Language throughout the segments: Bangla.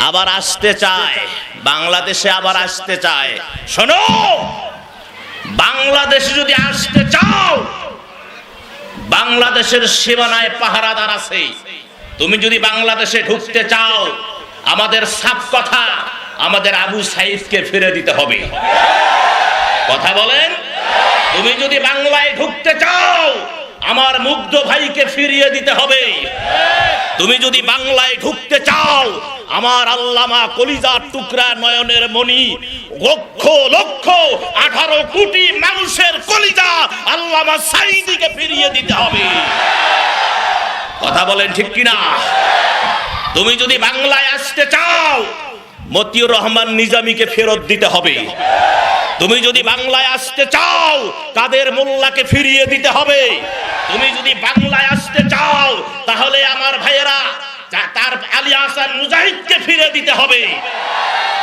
আবার আসতে চায়। বাংলাদেশে আবার আসতে চায়। শোনো! বাংলাদেশে যদি আসতে চাও, বাংলাদেশের সীমানায় পাহারাদার আছে। তুমি যদি বাংলাদেশে ঢুকতে চাও, আমাদের সাফ কথা আমাদের আবু সাইদকে ফিরে দিতে হবে। কথা বলেন? তুমি যদি বাংলায় ঢুকতে চাও আমার মুগ্ধ ভাইকে ফিরিয়ে দিতে হবে। তুমি যদি বাংলায় ঢুকতে চাও, আমার আল্লামা কলিজার টুকরা নয়নের মণি, লক্ষ লক্ষ, আঠারো কোটি মানুষের কলিজা আল্লামা সাইদিকে ফিরিয়ে দিতে হবে। কথা বলেন ঠিক কিনা? তুমি যদি বাংলায় আসতে চাও, মতিউর রহমান নিজামীকে ফেরত দিতে হবে। তুমি যদি বাংলায় আসতে চাও কাদের মোল্লাকে ফিরিয়ে দিতে হবে। তুমি যদি বাংলায় আসতে চাও, তাহলে আমার ভাইয়েরা তার আলী আসার মুজাহিদকে ফিরে দিতে হবে।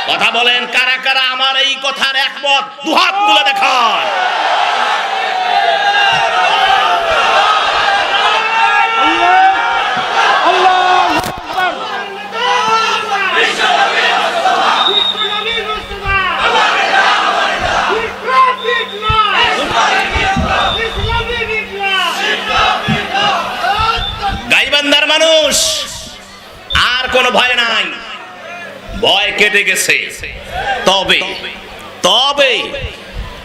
কথা বলেন কারা কারা আমার এই কথার একমত। দুহাত তুলে দেখান। কোনো ভয় নাই। ভয় কেটে গেছে। তবে তবে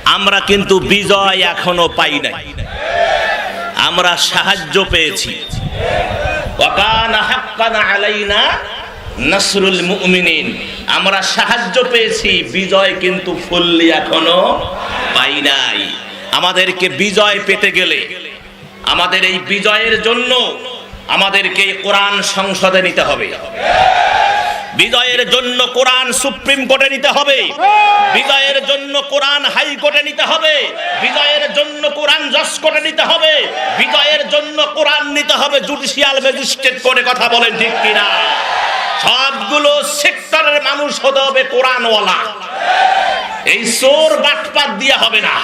আমরা কিন্তু বিজয় এখনও পাই নাই। আমরা সাহায্য পেয়েছি। মুমিনিন। আমরা সাহায্য পেয়েছি, বিজয় কিন্তু ফুললি এখনও পাই নাই। আমাদেরকে বিজয় পেতে গেলে, আমাদের এই বিজয়ের জন্য আমাদেরকে কোরআন সংসদে নিতে হবে। বিজয়ের জন্য কোরআন সুপ্রিম কোর্টে নিতে হবে। বিজয়ের জন্য কোরআন হাইকোর্টে নিতে হবে। বিজয়ের জন্য কোরআন জজ কোর্টে নিতে হবে। বিজয়ের জন্য কোরআন নিতে হবে জুডিশিয়াল ম্যাজিস্ট্রেট কোর্টে কথা বলেন ঠিক কিনা। সবগুলো সেক্টরের মানুষ হতে হবে কোরআনওয়ালা। এই চোর বাটপাত দিয়া হবে না।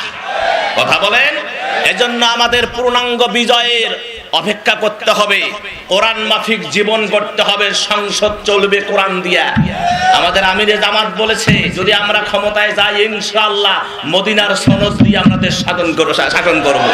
কথা বলেন? এজন্য আমাদের পূর্ণাঙ্গ বিজয়ের অপেক্ষা করতে হবে। কোরআন মাফিক জীবন করতে হবে, সংসদ চলবে কোরআন দিয়া। আমাদের আমিরে জামাত বলেছে, যদি আমরা ক্ষমতায় যাই ইনশাআল্লাহ, মদিনার সনদ দিয়ে আমাদের শাসন করব, শাসন করব।